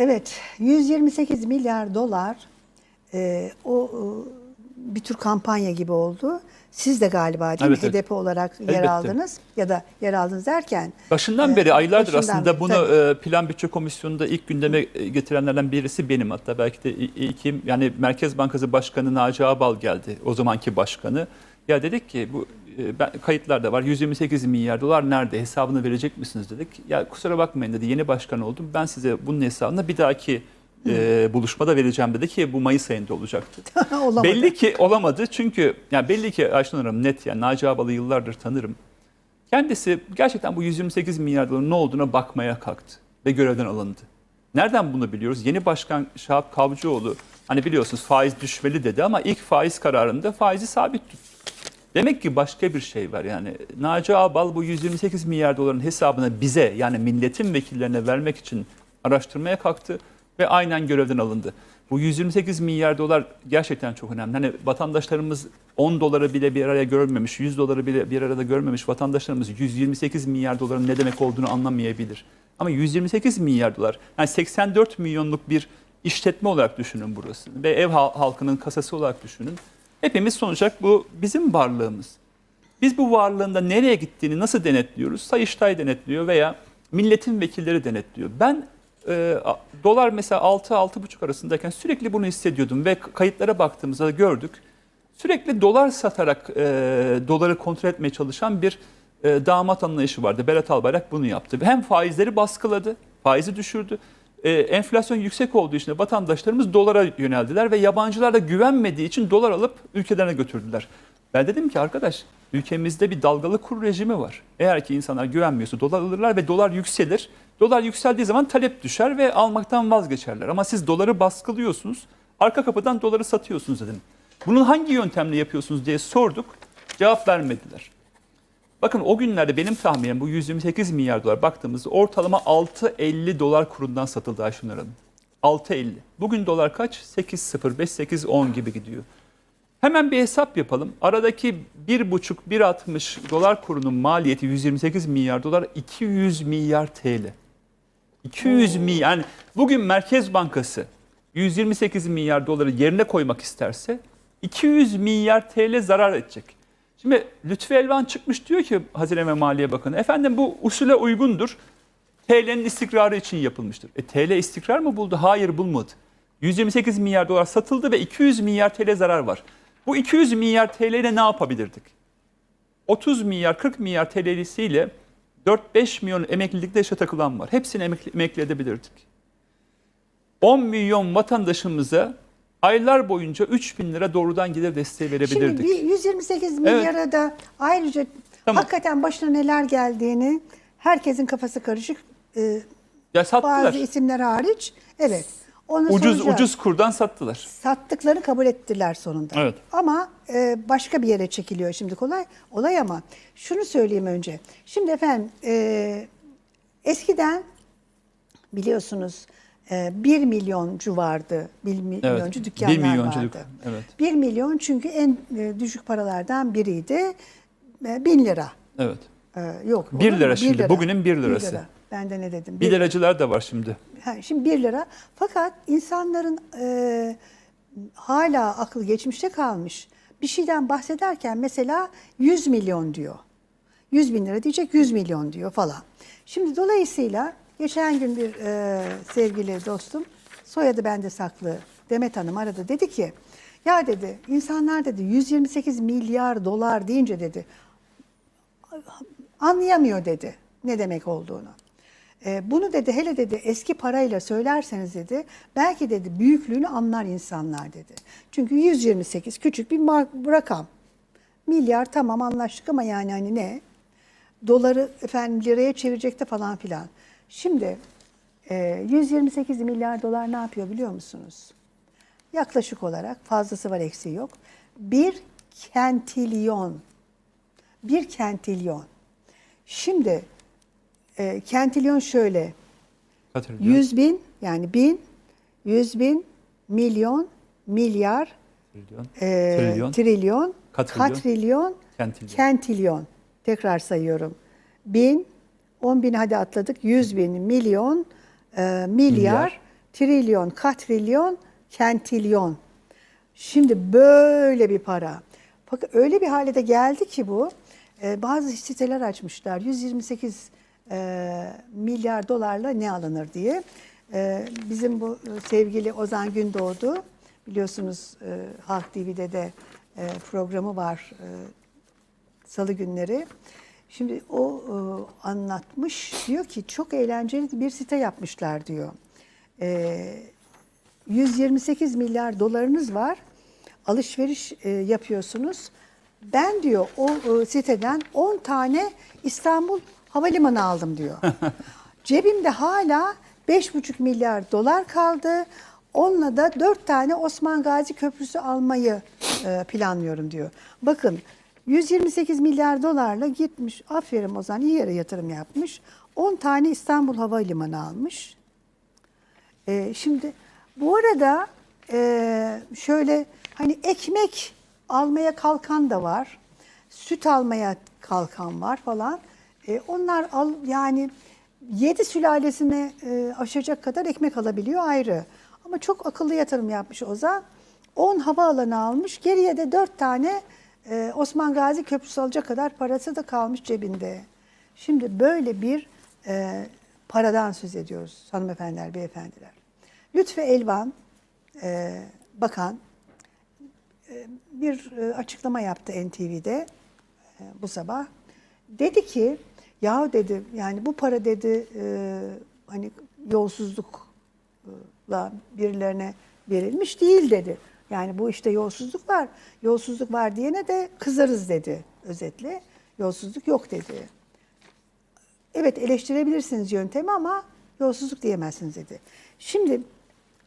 Evet, 128 milyar dolar e, o e, bir tür kampanya gibi oldu. Siz de galiba değil Evet, mi evet. HDP olarak yer Elbette. aldınız ya da yer aldınız derken Başından e, beri aylardır başından aslında beri, bunu tabii. e, Plan Bütçe Komisyonu'nda ilk gündeme e, getirenlerden birisi benim hatta belki de ilkim yani Merkez Bankası Başkanı Naci Ağbal geldi o zamanki başkanı. Ya dedik ki bu ben, kayıtlarda var 128 milyar dolar nerede hesabını verecek misiniz dedik. Ya kusura bakmayın dedi yeni başkan oldum ben size bunun hesabını bir dahaki e, buluşmada vereceğim dedi ki bu Mayıs ayında olacaktı. Olamadı. Belli ki olamadı çünkü yani belli ki Ayşen Hanım net yani Naci Ağbal'ı yıllardır tanırım. Kendisi gerçekten bu 128 milyar doların ne olduğuna bakmaya kalktı ve görevden alındı. Nereden bunu biliyoruz? Yeni başkan Şahap Kavcıoğlu hani biliyorsunuz faiz düşmeli dedi ama ilk faiz kararında faizi sabit tuttu. Demek ki başka bir şey var yani. Naci Ağbal bu 128 milyar doların hesabını bize yani milletin vekillerine vermek için araştırmaya kalktı ve aynen görevden alındı. Bu 128 milyar dolar gerçekten çok önemli. Hani vatandaşlarımız 10 doları bile bir araya görmemiş, 100 doları bile bir arada görmemiş vatandaşlarımız 128 milyar doların ne demek olduğunu anlamayabilir. Ama 128 milyar dolar yani 84 milyonluk bir işletme olarak düşünün burası ve ev hal- halkının kasası olarak düşünün. Hepimiz sonuçta bu bizim varlığımız. Biz bu varlığında nereye gittiğini nasıl denetliyoruz? Sayıştay denetliyor veya milletin vekilleri denetliyor. Ben e, dolar mesela 6-6,5 arasındayken sürekli bunu hissediyordum ve kayıtlara baktığımızda gördük. Sürekli dolar satarak e, doları kontrol etmeye çalışan bir e, damat anlayışı vardı. Berat Albayrak bunu yaptı. Hem faizleri baskıladı, faizi düşürdü. E, enflasyon yüksek olduğu için vatandaşlarımız dolara yöneldiler ve yabancılar da güvenmediği için dolar alıp ülkelerine götürdüler. Ben dedim ki arkadaş ülkemizde bir dalgalı kur rejimi var. Eğer ki insanlar güvenmiyorsa dolar alırlar ve dolar yükselir. Dolar yükseldiği zaman talep düşer ve almaktan vazgeçerler. Ama siz doları baskılıyorsunuz, arka kapıdan doları satıyorsunuz dedim. Bunun hangi yöntemle yapıyorsunuz diye sorduk. Cevap vermediler. Bakın o günlerde benim tahminim bu 128 milyar dolar baktığımızda ortalama 6.50 dolar kurundan satıldı Ayşenur Hanım. 6.50. Bugün dolar kaç? 8.05, 8.10 gibi gidiyor. Hemen bir hesap yapalım. Aradaki 1,5-1,60 dolar kurunun maliyeti 128 milyar dolar 200 milyar TL. 200 milyar yani bugün Merkez Bankası 128 milyar doları yerine koymak isterse 200 milyar TL zarar edecek. Şimdi Lütfi Elvan çıkmış diyor ki Hazine ve Maliye Bakanı efendim bu usule uygundur. TL'nin istikrarı için yapılmıştır. E, TL istikrar mı buldu? Hayır bulmadı. 128 milyar dolar satıldı ve 200 milyar TL zarar var. Bu 200 milyar TL ile ne yapabilirdik? 30 milyar 40 milyar TL'siyle 4-5 milyon emeklilikte yaşa takılan var. Hepsini emekli, emekli edebilirdik. 10 milyon vatandaşımıza aylar boyunca 3 bin lira doğrudan gelir desteği Şimdi verebilirdik. bir 128 milyara da ayrıca Tamam. hakikaten başına neler geldiğini herkesin kafası karışık. Ee, ya sattılar. bazı isimler hariç. Evet. Onun Ucuz sonucu- ucuz kurdan sattılar. sattıklarını kabul ettiler sonunda. Evet. Ama e, başka bir yere çekiliyor şimdi kolay olay ama şunu söyleyeyim önce. Şimdi efendim e, eskiden biliyorsunuz 1 milyoncu vardı. 1 milyoncu dükkanlar bir milyoncu vardı. evet. 1 milyon çünkü en e, düşük paralardan biriydi. E, 1000 lira. Evet. E, yok. Bir olur mu? lira şimdi, bugünün bir lirası. lira. Ben de ne dedim? 1 liracılar da var şimdi. Ha, şimdi 1 lira. Fakat insanların e, hala aklı geçmişte kalmış. Bir şeyden bahsederken mesela 100 milyon diyor. 100 bin lira diyecek 100 milyon diyor falan. Şimdi dolayısıyla geçen gün bir e, sevgili dostum soyadı bende saklı Demet Hanım aradı dedi ki ya dedi insanlar dedi 128 milyar dolar deyince dedi anlayamıyor dedi ne demek olduğunu. E, bunu dedi hele dedi eski parayla söylerseniz dedi belki dedi büyüklüğünü anlar insanlar dedi. Çünkü 128 küçük bir rakam. Milyar tamam anlaştık ama yani hani ne? Doları efendim liraya çevirecek de falan filan. Şimdi e, 128 milyar dolar ne yapıyor biliyor musunuz? Yaklaşık olarak fazlası var eksiği yok. Bir kentilyon. Bir kentilyon. Şimdi e, kentilyon şöyle. Hatırlıyor. 100 bin yani bin, 100 bin, milyon, milyar, Trilyon. e, Trilyon. trilyon, Katrilyon. katrilyon, Kentilyon. kentilyon. Tekrar sayıyorum. Bin, 10 bin hadi atladık. 100 bin, milyon, e, milyar, Milyar. trilyon, katrilyon, kentilyon. Şimdi böyle bir para. Fakat öyle bir hale de geldi ki bu. e, bazı siteler açmışlar. 128 e, milyar dolarla ne alınır diye. E, bizim bu e, sevgili Ozan Gündoğdu biliyorsunuz e, Halk TV'de de e, programı var. E, Salı günleri. Şimdi o e, anlatmış diyor ki çok eğlenceli bir site yapmışlar diyor. E, 128 milyar dolarınız var. Alışveriş e, yapıyorsunuz. Ben diyor o e, siteden 10 tane İstanbul Havalimanı aldım diyor. Cebimde hala 5,5 milyar dolar kaldı. Onunla da 4 tane Osman Gazi Köprüsü almayı e, planlıyorum diyor. Bakın 128 milyar dolarla gitmiş. Aferin Ozan iyi yere yatırım yapmış. 10 tane İstanbul Havalimanı almış. Ee, şimdi bu arada e, şöyle hani ekmek almaya kalkan da var. Süt almaya kalkan var falan. E, onlar al yani yedi sülalesine e, aşacak kadar ekmek alabiliyor ayrı. Ama çok akıllı yatırım yapmış Ozan. 10 havaalanı almış. Geriye de 4 tane e, Osman Gazi Köprüsü alacak kadar parası da kalmış cebinde. Şimdi böyle bir e, paradan söz ediyoruz hanımefendiler, beyefendiler. Lütfü Elvan, e, bakan, e, bir e, açıklama yaptı NTV'de e, bu sabah. Dedi ki, ya dedi yani bu para dedi e, hani yolsuzlukla birilerine verilmiş değil dedi. Yani bu işte yolsuzluk var. Yolsuzluk var diyene de kızarız dedi özetle. Yolsuzluk yok dedi. Evet eleştirebilirsiniz yöntemi ama yolsuzluk diyemezsiniz dedi. Şimdi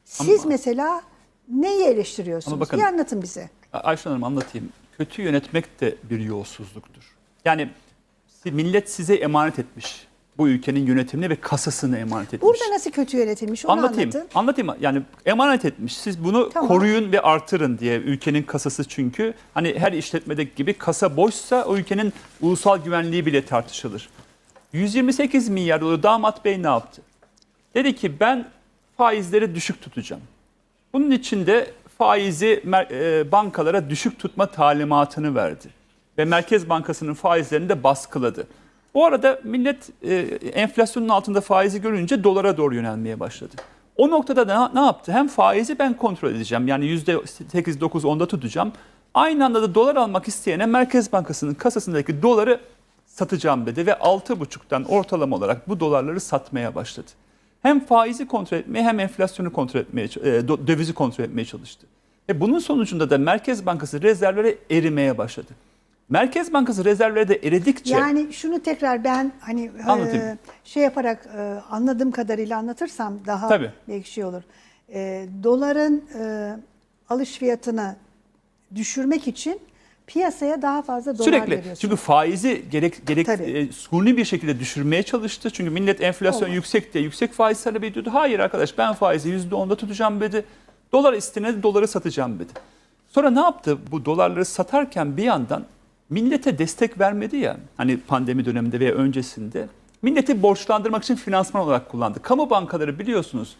siz Ama- mesela neyi eleştiriyorsunuz? Bakın- bir anlatın bize. Ayşe Hanım anlatayım. Kötü yönetmek de bir yolsuzluktur. Yani millet size emanet etmiş. Bu ülkenin yönetimini ve kasasını emanet etmiş. Burada nasıl kötü yönetilmiş onu anlatayım. anlatın. Anlatayım. Yani emanet etmiş. Siz bunu Tamam. koruyun ve artırın diye ülkenin kasası çünkü hani her işletmedeki gibi kasa boşsa o ülkenin ulusal güvenliği bile tartışılır. 128 milyar dolar damat bey ne yaptı? Dedi ki ben faizleri düşük tutacağım. Bunun için de faizi e, bankalara düşük tutma talimatını verdi. Ve Merkez Bankası'nın faizlerini de baskıladı. Bu arada millet e, enflasyonun altında faizi görünce dolara doğru yönelmeye başladı. O noktada da ne, ne yaptı? Hem faizi ben kontrol edeceğim. Yani %8, 9, 10'da tutacağım. Aynı anda da dolar almak isteyene Merkez Bankası'nın kasasındaki doları satacağım dedi ve 6,5'tan ortalama olarak bu dolarları satmaya başladı. Hem faizi kontrol etmeye hem enflasyonu kontrol etmeye, e, dövizi kontrol etmeye çalıştı. Ve bunun sonucunda da Merkez Bankası rezervleri erimeye başladı. Merkez Bankası rezervleri de eridikçe Yani şunu tekrar ben hani Anlatayım. e, şey yaparak e, anladığım kadarıyla anlatırsam daha Tabii. belki şey olur. E, doların e, alış fiyatını düşürmek için piyasaya daha fazla dolar Sürekli. veriyorsunuz. Çünkü faizi gerek gerek Tabii. e, suni bir şekilde düşürmeye çalıştı. Çünkü millet enflasyon Olmaz. yüksek diye yüksek faiz talep ediyordu. Hayır arkadaş ben faizi %10'da tutacağım dedi. Dolar istene doları satacağım dedi. Sonra ne yaptı? Bu dolarları satarken bir yandan millete destek vermedi ya. Hani pandemi döneminde veya öncesinde. Milleti borçlandırmak için finansman olarak kullandı. Kamu bankaları biliyorsunuz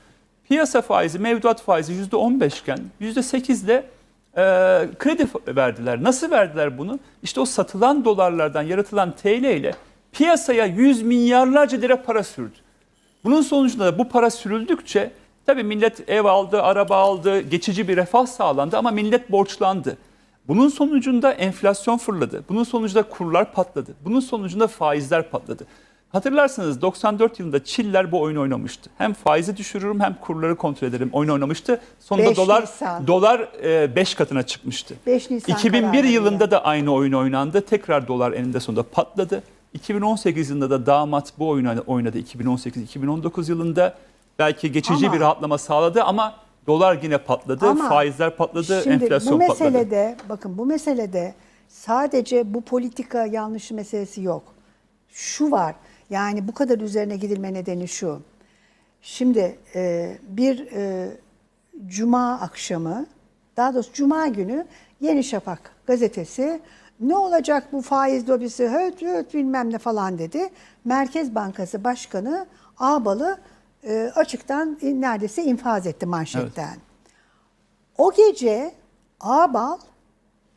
piyasa faizi, mevduat faizi %15 iken %8'de e, kredi verdiler. Nasıl verdiler bunu? İşte o satılan dolarlardan yaratılan TL ile piyasaya yüz milyarlarca lira para sürdü. Bunun sonucunda da bu para sürüldükçe tabii millet ev aldı, araba aldı, geçici bir refah sağlandı ama millet borçlandı. Bunun sonucunda enflasyon fırladı. Bunun sonucunda kurlar patladı. Bunun sonucunda faizler patladı. Hatırlarsınız 94 yılında Çiller bu oyunu oynamıştı. Hem faizi düşürürüm hem kurları kontrol ederim oyunu oynamıştı. Sonunda 5 dolar Nisan. dolar 5 katına çıkmıştı. 5 Nisan 2001 kararıyla. yılında da aynı oyun oynandı. Tekrar dolar eninde sonunda patladı. 2018 yılında da damat bu oyunu oynadı 2018-2019 yılında. Belki geçici Ama- bir rahatlama sağladı ama dolar yine patladı, Ama faizler patladı, Şimdi enflasyon bu patladı. meselede bakın bu meselede sadece bu politika yanlışı meselesi yok. Şu var. Yani bu kadar üzerine gidilme nedeni şu. Şimdi e, bir e, cuma akşamı daha doğrusu cuma günü Yeni Şafak gazetesi ne olacak bu faiz lobisi höt höt bilmem ne falan dedi. Merkez Bankası Başkanı Ağbalı e, açıktan e, neredeyse infaz etti manşetten. O gece Ağbal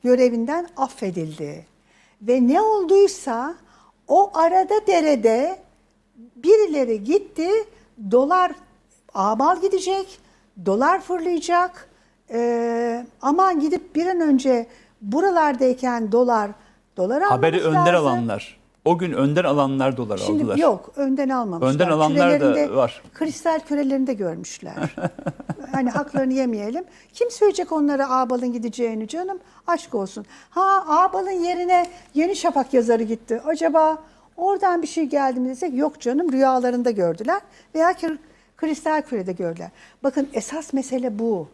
görevinden affedildi. Ve ne olduysa o arada derede birileri gitti, dolar Ağbal gidecek, dolar fırlayacak. Ee, aman gidip bir an önce buralardayken dolar dolar Haberi lazım. alanlar. O gün önden alanlar dolar Şimdi aldılar. yok önden almamışlar. Önden alanlar da var. Kristal kürelerinde görmüşler. hani haklarını yemeyelim. Kim söyleyecek onlara Ağbal'ın gideceğini canım? Aşk olsun. Ha Ağbal'ın yerine Yeni Şafak yazarı gitti. Acaba oradan bir şey geldi mi desek yok canım rüyalarında gördüler veya kristal kürede gördüler. Bakın esas mesele bu.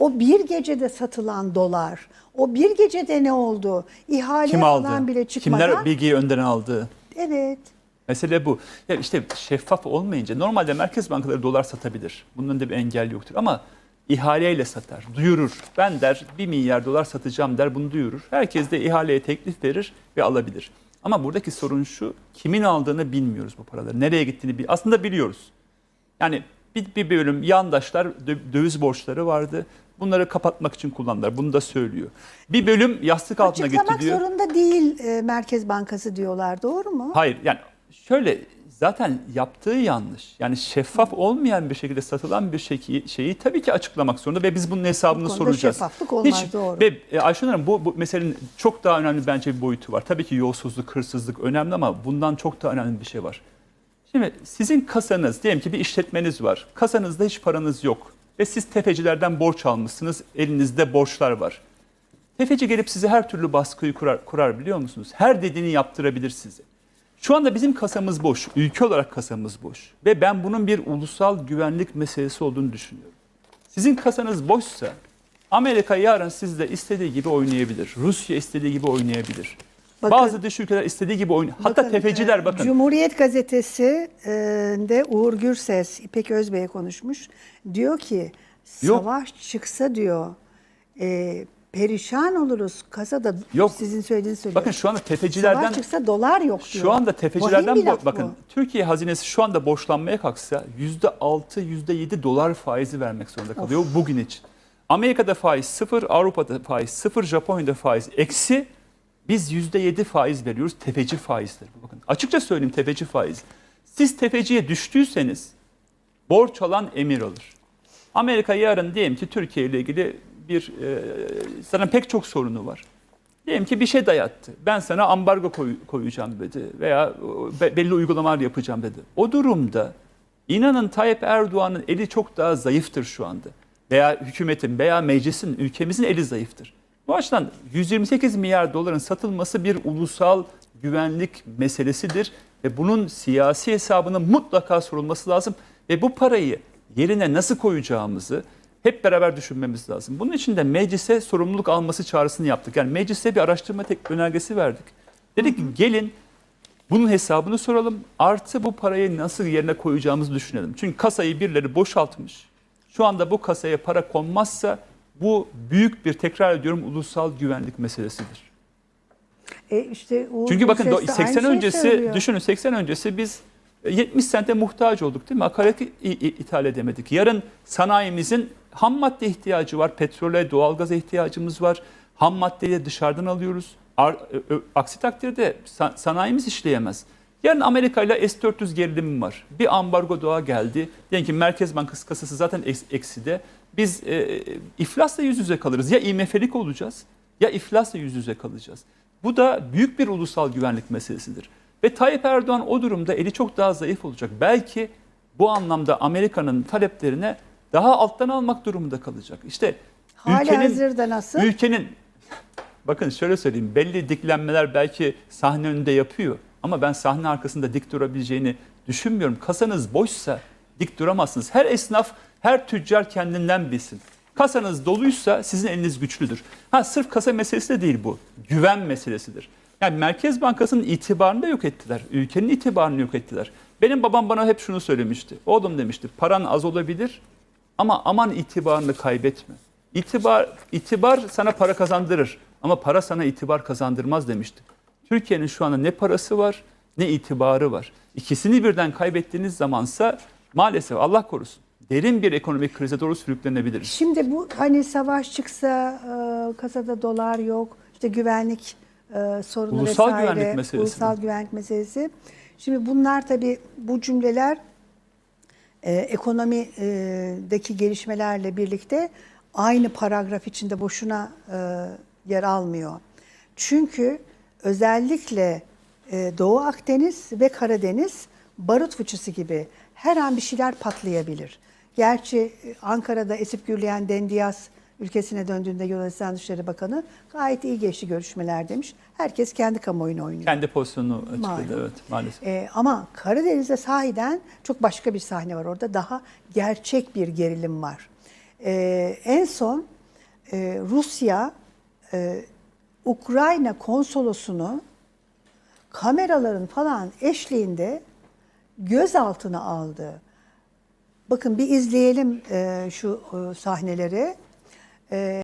O bir gecede satılan dolar, o bir gecede ne oldu? İhale Kim falan aldı? bile çıkmadan. Kimler bilgiyi önden aldı? Evet. Mesele bu. Ya işte şeffaf olmayınca normalde merkez bankaları dolar satabilir. Bunun önünde bir engel yoktur ama ihaleyle satar, duyurur. Ben der 1 milyar dolar satacağım der bunu duyurur. Herkes de ihaleye teklif verir ve alabilir. Ama buradaki sorun şu kimin aldığını bilmiyoruz bu paraları. Nereye gittiğini bil aslında biliyoruz. Yani bir, bir bölüm yandaşlar dö- döviz borçları vardı. Bunları kapatmak için kullandılar. Bunu da söylüyor. Bir bölüm yastık altına gitti Açıklamak diyor. zorunda değil e, Merkez Bankası diyorlar. Doğru mu? Hayır yani şöyle zaten yaptığı yanlış. Yani şeffaf olmayan bir şekilde satılan bir şeyi, şeyi tabii ki açıklamak zorunda ve biz bunun hesabını Bu soracağız. şeffaflık olmaz, doğru. Ve e, Ayşen Hanım bu, bu meselenin çok daha önemli bence bir boyutu var. Tabii ki yolsuzluk, hırsızlık önemli ama bundan çok daha önemli bir şey var. Şimdi sizin kasanız, diyelim ki bir işletmeniz var. Kasanızda hiç paranız yok. Ve siz tefecilerden borç almışsınız. Elinizde borçlar var. Tefeci gelip size her türlü baskıyı kurar, kurar biliyor musunuz? Her dediğini yaptırabilir size. Şu anda bizim kasamız boş, ülke olarak kasamız boş. Ve ben bunun bir ulusal güvenlik meselesi olduğunu düşünüyorum. Sizin kasanız boşsa Amerika yarın sizle istediği gibi oynayabilir. Rusya istediği gibi oynayabilir. Bakın- Bazı dış ülkeler istediği gibi oynuyor. Hatta Bakın, tefeciler e, bakın. Cumhuriyet Gazetesi e, de Uğur Gürses, İpek Özbey'e konuşmuş. Diyor ki Yok. savaş çıksa diyor e, perişan oluruz. Kasada Yok. sizin söylediğiniz söylüyor. Bakın şu anda tefecilerden Savaş çıksa dolar yok diyor. Şu anda tefecilerden bo- laf bu. bakın Türkiye hazinesi şu anda borçlanmaya kalksa %6 %7 dolar faizi vermek zorunda kalıyor bugün için. Amerika'da faiz sıfır, Avrupa'da faiz sıfır, Japonya'da faiz eksi. Biz %7 faiz veriyoruz. Tefeci faizdir. Bakın açıkça söyleyeyim tefeci faiz. Siz tefeciye düştüyseniz borç alan emir alır. Amerika yarın diyelim ki Türkiye ile ilgili bir e, sana pek çok sorunu var. Diyelim ki bir şey dayattı. Ben sana ambargo koy- koyacağım dedi veya be- belli uygulamalar yapacağım dedi. O durumda inanın Tayyip Erdoğan'ın eli çok daha zayıftır şu anda. Veya hükümetin veya meclisin, ülkemizin eli zayıftır. Bu açıdan 128 milyar doların satılması bir ulusal güvenlik meselesidir ve bunun siyasi hesabının mutlaka sorulması lazım ve bu parayı yerine nasıl koyacağımızı hep beraber düşünmemiz lazım. Bunun için de meclise sorumluluk alması çağrısını yaptık. Yani meclise bir araştırma tek önergesi verdik. Dedik ki gelin bunun hesabını soralım. Artı bu parayı nasıl yerine koyacağımızı düşünelim. Çünkü kasayı birileri boşaltmış. Şu anda bu kasaya para konmazsa bu büyük bir tekrar ediyorum ulusal güvenlik meselesidir. E işte Uğur Çünkü bakın Gürses do- de 80 aynı şeyi öncesi söylüyor. düşünün 80 öncesi biz e, 70 sente muhtaç olduk değil mi? Akaryakıt ithal edemedik. Yarın sanayimizin ham madde ihtiyacı var. Petrole, doğalgaza ihtiyacımız var. Ham maddeyi de dışarıdan alıyoruz. Ö- aksi takdirde sa- sanayimiz işleyemez. Yarın Amerika ile S-400 gerilimi var. Bir ambargo doğa geldi. Diyelim ki Merkez Bankası kasası zaten eks- ekside. Biz e, iflasla yüz yüze kalırız. Ya IMF'lik olacağız ya iflasla yüz yüze kalacağız. Bu da büyük bir ulusal güvenlik meselesidir. Ve Tayyip Erdoğan o durumda eli çok daha zayıf olacak. Belki bu anlamda Amerika'nın taleplerine daha alttan almak durumunda kalacak. İşte Hali ülkenin, hazırda nasıl? ülkenin bakın şöyle söyleyeyim belli diklenmeler belki sahne önünde yapıyor ama ben sahne arkasında dik durabileceğini düşünmüyorum. Kasanız boşsa dik duramazsınız. Her esnaf, her tüccar kendinden bilsin. Kasanız doluysa sizin eliniz güçlüdür. Ha sırf kasa meselesi de değil bu. Güven meselesidir. Yani Merkez Bankası'nın itibarını da yok ettiler. Ülkenin itibarını yok ettiler. Benim babam bana hep şunu söylemişti. Oğlum demişti paran az olabilir ama aman itibarını kaybetme. İtibar, itibar sana para kazandırır ama para sana itibar kazandırmaz demişti. Türkiye'nin şu anda ne parası var ne itibarı var. İkisini birden kaybettiğiniz zamansa maalesef Allah korusun derin bir ekonomik krize doğru sürüklenebiliriz. Şimdi bu hani savaş çıksa e, kasada dolar yok, işte güvenlik e, sorunu Ulusal vesaire, güvenlik meselesi ulusal mi? güvenlik meselesi. Şimdi bunlar tabii bu cümleler e, ekonomideki gelişmelerle birlikte aynı paragraf içinde boşuna e, yer almıyor. Çünkü özellikle e, Doğu Akdeniz ve Karadeniz barut fıçısı gibi her an bir şeyler patlayabilir. Gerçi e, Ankara'da esip gürleyen Dendiyas ülkesine döndüğünde Yunanistan Dışişleri Bakanı gayet iyi geçti görüşmeler demiş. Herkes kendi kamuoyunu oynuyor. Kendi pozisyonunu açıkladı Malum. evet maalesef. Ee, ama Karadeniz'de sahiden çok başka bir sahne var orada. Daha gerçek bir gerilim var. Ee, en son e, Rusya e, Ukrayna konsolosunu kameraların falan eşliğinde gözaltına aldı. Bakın bir izleyelim e, şu e, sahneleri. E,